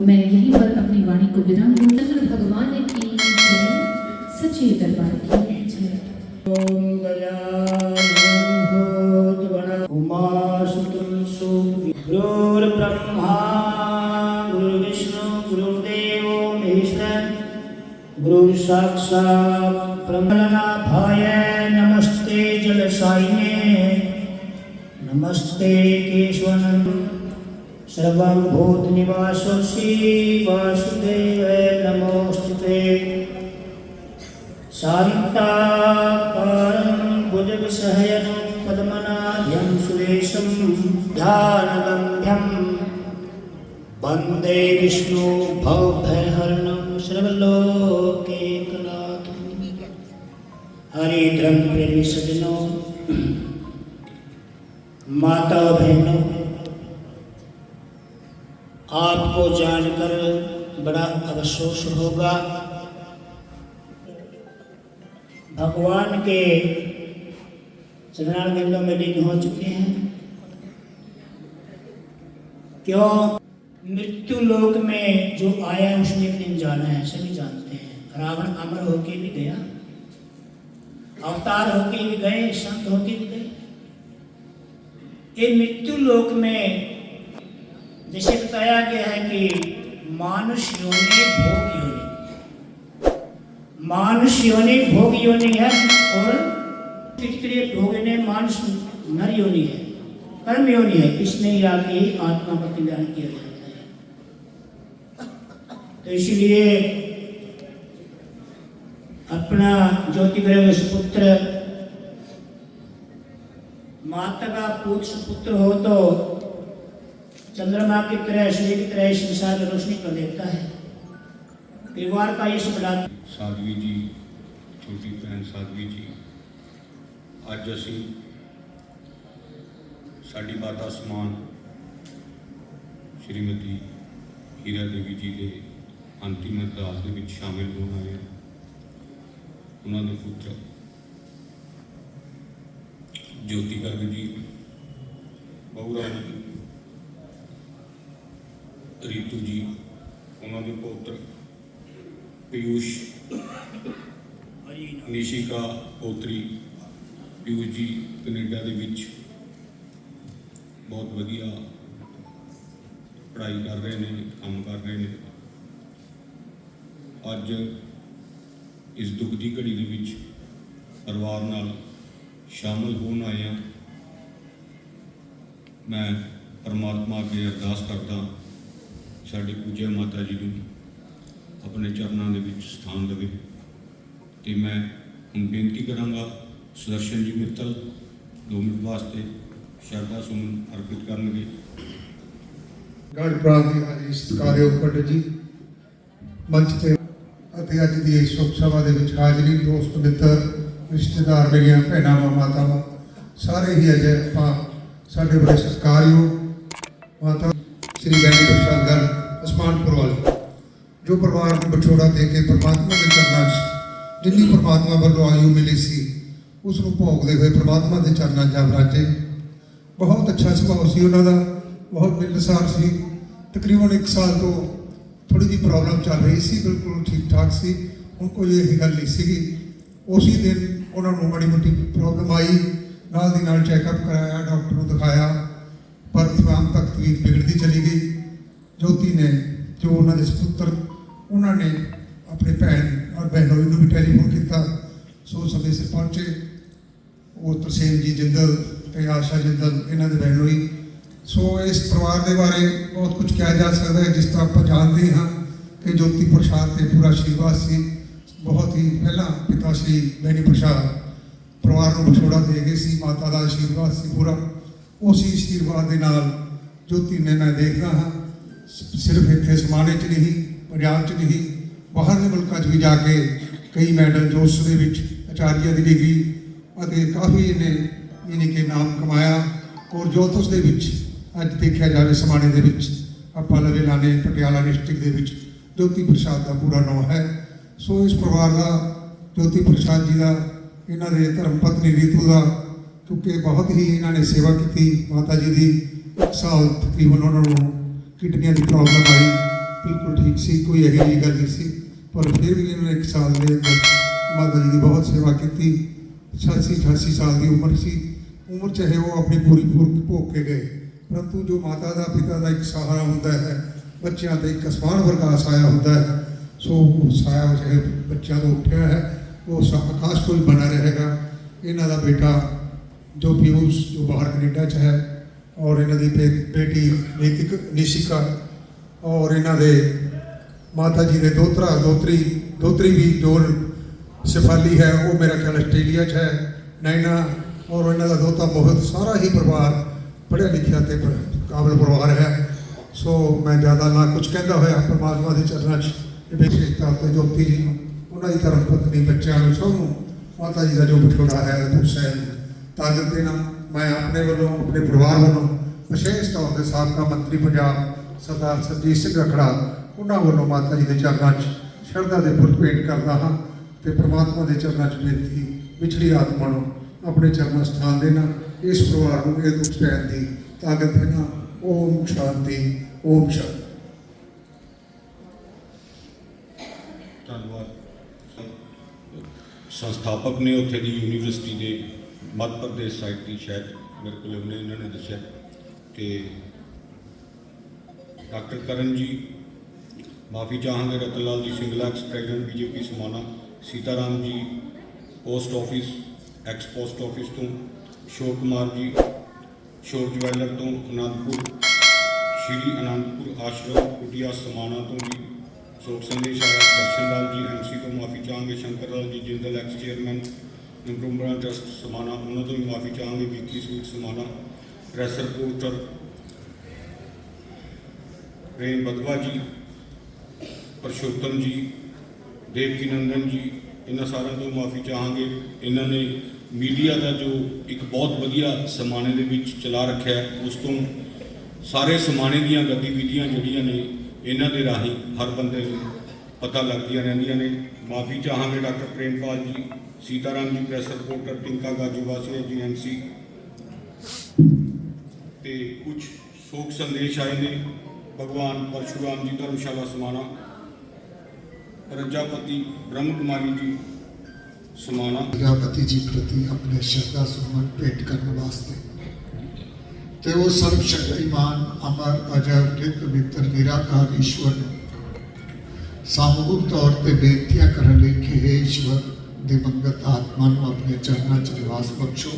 मैं यहीं पर अपनी वाणी को विराम दूं चंद्र भगवान की जय सच्चे दरबार की जय ॐ गजाननभूतगण उमासुतुलसु गुरुर्ब्रह्मा गुरुर्विष्णु गुरुर्देवो महेश्वर गुरुसाक्षात् ब्रह्मणाभाय नमस्ते जलसायिने नमस्ते केशवनम् सर्वं भूतनिवासोऽसि वासुदेव नमोऽस्तुते शान्ताकारं भुजगसहयनं पद्मनाभ्यं सुरेशं ध्यानगम्यं वन्दे विष्णु भवभयहरणं सर्वलोकेकनाथं हरिद्रं प्रेमी सजनों माता बहनों आपको जानकर बड़ा अफसोस होगा। भगवान के चरणारविंदों में लीन हो चुके हैं। क्यों? मृत्यु लोक में जो आया उसने दिन जाना है सभी जानते हैं। रावण अमर होके भी गया, अवतार होके भी गए, संत होके भी गए। ये मृत्यु लोक में जैसे बताया गया है कि मानुष योनि भोग योनि मानुष योनि भोग योनि है और पितृ भोग ने, मानुष नर योनि है कर्म योनि है, इसमें ही आके ही आत्मा का कल्याण किया जाता है। तो इसलिए अपना ज्योति ग्रह सुपुत्र माता का पुत्र, सुपुत्र हो तो चंद्रमा की तरह सूर्य की तरह संसार में रोशनी कर देता है परिवार का ये बड़ा ਸਾਧਵੀ ਜੀ ਛੋਟੀ ਭੈਣ ਸਾਧਵੀ ਜੀ ਅੱਜ ਅਸੀਂ ਸਾਡੀ ਮਾਤਾ ਸਮਾਨ ਸ਼੍ਰੀਮਤੀ ਹੀਰਾ ਦੇਵੀ ਜੀ ਦੇ ਅੰਤਿਮ ਅਰਦਾਸ ਦੇ ਵਿੱਚ ਸ਼ਾਮਿਲ ਹੋਣ ਆਏ ਹਾਂ ਉਹਨਾਂ ਦੇ ਪੁੱਤਰ ਜੋਤੀ ਗਰਗ ਜੀ ਬਹੁਰਾਮ ਰੀਤੂ ਜੀ, ਉਹਨਾਂ ਦੇ ਪੁੱਤਰ ਪਿਊਸ਼ ਨਿਸ਼ਿਕਾ ਪੋਤਰੀ ਪਿਊਸ਼ ਜੀ ਕੈਨੇਡਾ ਦੇ ਵਿੱਚ ਬਹੁਤ ਵਧੀਆ ਪੜ੍ਹਾਈ ਕਰ ਰਹੇ ਨੇ, ਕੰਮ ਕਰ ਰਹੇ ਨੇ। ਅੱਜ ਇਸ ਦੁੱਖ ਦੀ ਘੜੀ ਦੇ ਵਿੱਚ ਪਰਿਵਾਰ ਨਾਲ ਸ਼ਾਮਲ ਹੋਣ ਆਏ ਹਾਂ। ਮੈਂ ਪਰਮਾਤਮਾ ਅੱਗੇ ਅਰਦਾਸ ਕਰਦਾ ਸਾਡੀ ਪੂਜਾ ਮਾਤਾ ਜੀ ਨੂੰ ਆਪਣੇ ਚਰਨਾਂ ਦੇ ਵਿੱਚ ਸਥਾਨ ਦੇਵੇ ਤੇ ਮੈਂ ਹੁਣ ਬੇਨਤੀ ਕਰਾਂਗਾ ਸੁਦਰਸ਼ਨ ਜੀ ਮਿੱਤਲ ਦੋ ਮਿੰਟ ਵਾਸਤੇ ਸ਼ਰਧਾ ਸੁਮਨ ਅਰਪਿਤ ਕਰਨਗੇ। ਗੜ ਪ੍ਰਾਂਤੀ ਹਾਜੀ ਸਤਿਕਾਰਯੋਗ ਪੰਡਿਤ ਜੀ। ਮੰਚ ਤੇ ਅਤੇ ਅੱਜ ਦੀ ਇਸ ਸ਼ੁਭ ਸਭਾ ਦੇ ਵਿੱਚ ਹਾਜ਼ਰੀ ਦੋਸਤ, ਮਿੱਤਰ, ਰਿਸ਼ਤੇਦਾਰ ਮੇਰੀਆਂ ਭੈਣਾਂ ਮਾਤਾਵਾਂ ਸਾਰੇ ਹੀ ਅਜੇ ਆਪਾਂ ਸਾਡੇ ਬੜੇ ਸਤਿਕਾਰਯੋਗ ਮਾਤਾ ਸ੍ਰੀ ਬੈਣੀ ਜੋ ਪਰਿਵਾਰ ਨੂੰ ਵਿਛੋੜਾ ਦੇ ਕੇ ਪਰਮਾਤਮਾ ਦੇ ਚਰਨਾਂ 'ਚ ਜਿੰਨੀ ਪਰਮਾਤਮਾ ਵੱਲੋਂ ਆਯੂ ਮਿਲੀ ਸੀ ਉਸ ਨੂੰ ਭੋਗਦੇ ਹੋਏ ਪਰਮਾਤਮਾ ਦੇ ਚਰਨਾਂ 'ਚ ਜਾ ਬਹੁਤ ਅੱਛਾ ਸੁਭਾਅ ਸੀ ਉਹਨਾਂ ਦਾ, ਬਹੁਤ ਮਿਲਸਾਰ ਸੀ। ਤਕਰੀਬਨ 1 ਸਾਲ ਤੋਂ ਥੋੜੀ ਜਿਹੀ ਪ੍ਰੋਬਲਮ ਚੱਲ ਰਹੀ ਸੀ, ਬਿਲਕੁਲ ਠੀਕ ਠਾਕ ਸੀ। ਹੁਣ ਕੋਈ ਇਹ ਗੱਲ ਨਹੀਂ ਸੀਗੀ। ਉਸੇ ਦਿਨ ਉਹਨਾਂ ਨੂੰ ਮਾੜੀ ਮੋਟੀ ਪ੍ਰੋਬਲਮ ਆਈ। ਨਾਲ ਦੀ ਨਾਲ ਚੈੱਕਅਪ ਕਰਾਇਆ ਡਾਕਟਰ ਨੂੰ ਦਿਖਾਇਆ। ਪਰ ਸ਼ਾਮ ਤੱਕ ਤਬੀਅਤ ਵਿਗੜਦੀ ਚਲੀ ਗਈ। ਜੋਤੀ ਨੇ ਜੋ ਉਹਨਾਂ ਦੇ ਸੁਪੁੱਤਰ ਉਹਨਾਂ ਨੇ ਆਪਣੇ ਭੈਣ ਔਰ ਬਹਿਨੋਈ ਨੂੰ ਵੀ ਟੈਲੀਫੋਨ ਕੀਤਾ। ਸੋ ਸਮੇਂ ਸਿਰ ਪਹੁੰਚੇ। ਉਹ ਤਰਸੇਮ ਜੀ ਜਿੰਦਲ ਤੇ ਆਸ਼ਾ ਜਿੰਦਲ, ਇਹਨਾਂ ਦੇ ਬਹਿਨੋਈ। ਸੋ ਇਸ ਪਰਿਵਾਰ ਦੇ ਬਾਰੇ ਬਹੁਤ ਕੁਝ ਕਿਹਾ ਜਾ ਸਕਦਾ ਹੈ, ਜਿਸ ਤਰ੍ਹਾਂ ਆਪਾਂ ਜਾਣਦੇ ਹਾਂ ਕਿ ਜੋਤੀ ਪ੍ਰਸਾਦ ਤੇ ਪੂਰਾ ਆਸ਼ੀਰਵਾਦ ਸੀ। ਬਹੁਤ ਹੀ ਪਹਿਲਾਂ ਪਿਤਾ ਸ਼੍ਰੀ ਬੈਣੀ ਪ੍ਰਸਾਦ ਪਰਿਵਾਰ ਨੂੰ ਵਿਛੋੜਾ ਦੇ ਗਏ ਸੀ, ਮਾਤਾ ਦਾ ਆਸ਼ੀਰਵਾਦ ਸੀ ਪੂਰਾ। ਉਸੇ ਆਸ਼ੀਰਵਾਦ ਦੇ ਨਾਲ ਜੋਤੀ ਨੇ ਮੈਂ ਦੇਖਦਾ ਹਾਂ, ਸਿਰਫ ਇੱਥੇ ਸਮਾਣੇ 'ਚ ਨਹੀਂ ਪੰਜਾਬ 'ਚ ਨਹੀਂ ਬਾਹਰਲੇ ਮੁਲਕਾਂ 'ਚ ਵੀ ਜਾ ਕੇ ਕਈ ਮੈਡਲ ਜੋ ਦੇ ਵਿੱਚ ਆਚਾਰੀਆ ਦੀ ਡਿਗਰੀ ਅਤੇ ਕਾਫੀ ਇਹਨੇ, ਯਾਨੀ ਕਿ ਨਾਮ ਕਮਾਇਆ। ਔਰ ਜੋਤਿਸ਼ ਦੇ ਵਿੱਚ ਅੱਜ ਦੇਖਿਆ ਜਾਵੇ ਸਮਾਣੇ ਦੇ ਵਿੱਚ, ਆਪਾਂ ਲਵੇ ਲਾਣੇ ਪਟਿਆਲਾ ਡਿਸਟ੍ਰਿਕਟ ਦੇ ਵਿੱਚ, ਜੋਤੀ ਪ੍ਰਸਾਦ ਦਾ ਪੂਰਾ ਨਾਮ ਹੈ। ਸੋ ਇਸ ਪਰਿਵਾਰ ਦਾ, ਜੋਤੀ ਪ੍ਰਸਾਦ ਜੀ ਦਾ, ਇਹਨਾਂ ਦੇ ਧਰਮ ਪਤਨੀ ਰੀਤੂ ਦਾ, ਕਿਉਂਕਿ ਬਹੁਤ ਹੀ ਇਹਨਾਂ ਨੇ ਸੇਵਾ ਕੀਤੀ ਮਾਤਾ ਜੀ ਦੀ। ਇੱਕ ਸਾਲ ਤਕਰੀਬਨ ਉਹਨਾਂ ਨੂੰ ਕਿਡਨੀਆਂ ਦੀ ਪ੍ਰੋਬਲਮ ਆਈ। ਬਿਲਕੁਲ ਠੀਕ ਸੀ ਕੋਈ ਇਹੋ ਜਿਹੀ ਗੱਲ ਨਹੀਂ ਸੀ ਪਰ ਫਿਰ ਵੀ ਇਹਨਾਂ ਨੇ ਇੱਕ ਸਾਲ ਦੇ ਅੰਦਰ ਮਾਤਾ ਜੀ ਦੀ ਬਹੁਤ ਸੇਵਾ ਕੀਤੀ 86 88 ਸਾਲ ਦੀ ਉਮਰ ਸੀ ਉਮਰ ਚਾਹੇ ਉਹ ਆਪਣੀ ਪੂਰੀ ਪੂਰੀ ਭੋਗ ਕੇ ਗਏ ਪਰੰਤੂ ਜੋ ਮਾਤਾ ਦਾ ਪਿਤਾ ਦਾ ਇੱਕ ਸਹਾਰਾ ਹੁੰਦਾ ਹੈ ਬੱਚਿਆਂ ਤੇ ਇੱਕ ਅਸਮਾਨ ਵਰਗਾ ਸਾਇਆ ਹੁੰਦਾ ਹੈ ਸੋ ਉਹ ਸਾਇਆ ਚਾਹੇ ਬੱਚਿਆਂ ਤੋਂ ਉੱਠਿਆ ਹੈ ਉਹ ਸ- ਆਕਾਸ਼ ਕੋਈ ਬਣਾ ਰਹੇਗਾ ਇਹਨਾਂ ਦਾ ਬੇਟਾ ਜੋ ਪਿਊਸ਼ ਜੋ ਬਾਹਰ ਕੈਨੇਡਾ ਚ ਹੈ ਔਰ ਇਹਨਾਂ ਦੀ ਬੇ- ਬੇਟੀ ਨੀਤਿਕ ਨਿਸ਼ਿਕਾ ਔਰ ਇਹਨਾਂ ਦੇ ਮਾਤਾ ਜੀ ਦੇ ਦੋਤਰਾ ਦੋਤਰੀ ਦੋਤਰੀ ਵੀ ਜੋ ਸਿਫਾਲੀ ਹੈ, ਉਹ ਮੇਰਾ ਖਿਆਲ ਆਸਟ੍ਰੇਲੀਆ 'ਚ ਹੈ ਨੈਣਾ ਔਰ ਇਹਨਾਂ ਦਾ ਦੋਤਾ ਮੋਹਿਤ, ਸਾਰਾ ਹੀ ਪਰਿਵਾਰ ਪੜ੍ਹਿਆ ਲਿਖਿਆ ਤੇ ਪ- ਕਾਬਲ ਪਰਿਵਾਰ ਹੈ। ਸੋ ਮੈਂ ਜ਼ਿਆਦਾ ਨਾ ਕੁਝ ਕਹਿੰਦਾ ਹੋਇਆ, ਪਰਮਾਤਮਾ ਦੇ ਚਰਨਾਂ 'ਚ ਵਿਸ਼ੇਸ਼ ਤੌਰ ਤੇ ਜੋਤੀ ਜੀ ਨੂੰ ਉਹਨਾਂ ਦੀ ਧਰਮ ਪਤਨੀ ਬੱਚਿਆਂ ਨੂੰ ਸਭ ਨੂੰ ਮਾਤਾ ਜੀ ਦਾ ਜੋ ਵਿਛੋੜਾ ਹੈ ਹੁਸੈਨ ਤਾਕਤ ਦੇਣਾ, ਮੈਂ ਆਪਣੇ ਵੱਲੋਂ, ਆਪਣੇ ਪਰਿਵਾਰ ਵੱਲੋਂ ਵਿਸ਼ੇਸ਼ ਤੌਰ ਤੇ ਸਾਬਕਾ ਮੰਤਰੀ ਪੰਜਾਬ ਸਰਦਾਰ ਸਰਜੀਤ ਸਿੰਘ ਰਖੜਾ, ਉਹਨਾਂ ਵੱਲੋਂ ਮਾਤਾ ਜੀ ਦੇ ਚਰਨਾਂ 'ਚ ਸ਼ਰਧਾ ਦੇ ਫੁੱਲ ਭੇਟ ਕਰਦਾ ਹਾਂ ਤੇ ਪ੍ਰਮਾਤਮਾ ਦੇ ਚਰਨਾਂ 'ਚ ਬੇਨਤੀ, ਵਿਛੜੀ ਆਤਮਾ ਨੂੰ ਆਪਣੇ ਚਰਨਾਂ 'ਚ ਸਥਾਨ ਦੇਣਾ, ਇਸ ਪਰਿਵਾਰ ਨੂੰ ਇਹ ਦੁੱਖ ਸਹਿਣ ਦੀ ਤਾਕਤ ਦੇਣਾ, ਓਮ ਸ਼ਾਂਤੀ ਓਮ ਸ਼ਾਂਤੀ। ਧੰਨਵਾਦ। ਸੰਸਥਾਪਕ ਨੇ ਉੱਥੇ ਦੀ ਯੂਨੀਵਰਸਿਟੀ ਦੇ ਮੱਧ ਪ੍ਰਦੇਸ਼ ਸਾਈਡ ਦੀ ਸ਼ਾਇਦ ਮੇਰੇ ਕੋਲ ਉਹਨੇ ਇਹਨਾਂ ਨੇ ਦੱਸਿਆ। ਕਿ ਡਾਕਟਰ ਕਰਨ ਜੀ, ਮਾਫੀ ਚਾਹਾਂਗੇ Ratanlal ji Singla ex president BJP Samana, Sitaram ji post office ex post office ਤੋਂ ਸ਼ੋਰ ਕੁਮਾਰ ਜੀ ਸ਼ੋਰ ਜਵੈਲਰ ਤੋਂ, ਅਨੰਦਪੁਰ, ਸ਼੍ਰੀ ਅਨੰਦਪੁਰ ਆਸ਼ਰਮ, ਕੁਟੀਆ ਸਮਾਣਾ ਤੋਂ ਜੀ ਸ਼ੋਕ ਸੰਦੇਸ਼ ਆਇਆ ਦਰਸ਼ਨਲਾਲ ਜੀ ਐਮਸੀ ਤੋਂ ਮਾਫੀ ਚਾਹਾਂਗੇ, Shankar Lal ji, Jindal ex chairman improvement trust Samana, ਉਹਨਾਂ ਤੋਂ ਵੀ ਮਾਫੀ ਚਾਹਾਂਗੇ Vicky suit Samana press reporter Prem Badwa ji, Parshotam ji Devki Nandan ਜੀ, ਇਹਨਾਂ ਸਾਰਿਆਂ ਤੋਂ ਮਾਫੀ ਚਾਹਾਂਗੇ। ਇਹਨਾਂ ਨੇ ਮੀਡੀਆ ਦਾ ਜੋ ਇੱਕ ਬਹੁਤ ਵਧੀਆ ਸਮਾਣੇ ਦੇ ਵਿੱਚ ਚਲਾ ਰੱਖਿਆ ਉਸ ਤੋਂ ਸਾਰੇ ਸਮਾਣੇ ਦੀਆਂ ਗਤੀਵਿਧੀਆਂ ਜਿਹੜੀਆਂ ਨੇ, ਇਹਨਾਂ ਦੇ ਰਾਹੀਂ ਹਰ ਬੰਦੇ ਨੂੰ ਪਤਾ ਲੱਗਦੀਆਂ ਰਹਿੰਦੀਆਂ ਨੇ। ਮਾਫੀ ਚਾਹਾਂਗੇ ਡਾਕਟਰ ਪ੍ਰੇਮਪਾਲ ਜੀ, ਸੀਤਾਰਾਮ ਜੀ, ਪ੍ਰੈਸ ਰਿਪੋਰਟਰ ਟਿੰਕਾ ਗਾਜੂਵਾਸੀਆ ਜੀ ਐਮਸੀ ਤੇ ਕੁਝ ਸ਼ੋਕ ਸੰਦੇਸ਼ ਆਏ ਨੇ। ਭਗਵਾਨ ਪਰਸ਼ੁਰਾਮ ਜੀ ਧਰਮਸ਼ਾਲਾ ਸਮਾਣਾ ਪ੍ਰਜਾਪਤੀ ਬ੍ਰਹਮ ਕੁਮਾਰੀ ਜੀ ਸਮਾਣਾ। ਪ੍ਰਜਾਪਤੀ ਜੀ ਪ੍ਰਤੀ ਆਪਣੇ ਸ਼ਰਧਾ ਸੁਮਨ ਭੇਟ ਕਰਨ ਵਾਸਤੇ। ਤੇ ਉਹ ਸਰਬ ਸ਼ਕਤੀਮਾਨ ਅਮਰ, ਅਜਰ, ਨਿਤ ਮਿੱਤਰ ਨਿਰਾਕਾਰ ਈਸ਼ਵਰ ਨੂੰ ਸਾਮੂਹਿਕ ਤੌਰ ਤੇ ਬੇਨਤੀਆਂ ਕਰਨ ਲਈ ਕਿ ਹੇ ਈਸ਼ਵਰ, ਦਿਵੰਗਤ ਆਤਮਾ ਨੂੰ ਆਪਣੇ ਚਰਨਾਂ 'ਚ ਨਿਵਾਸ ਬਖਸ਼ੋ।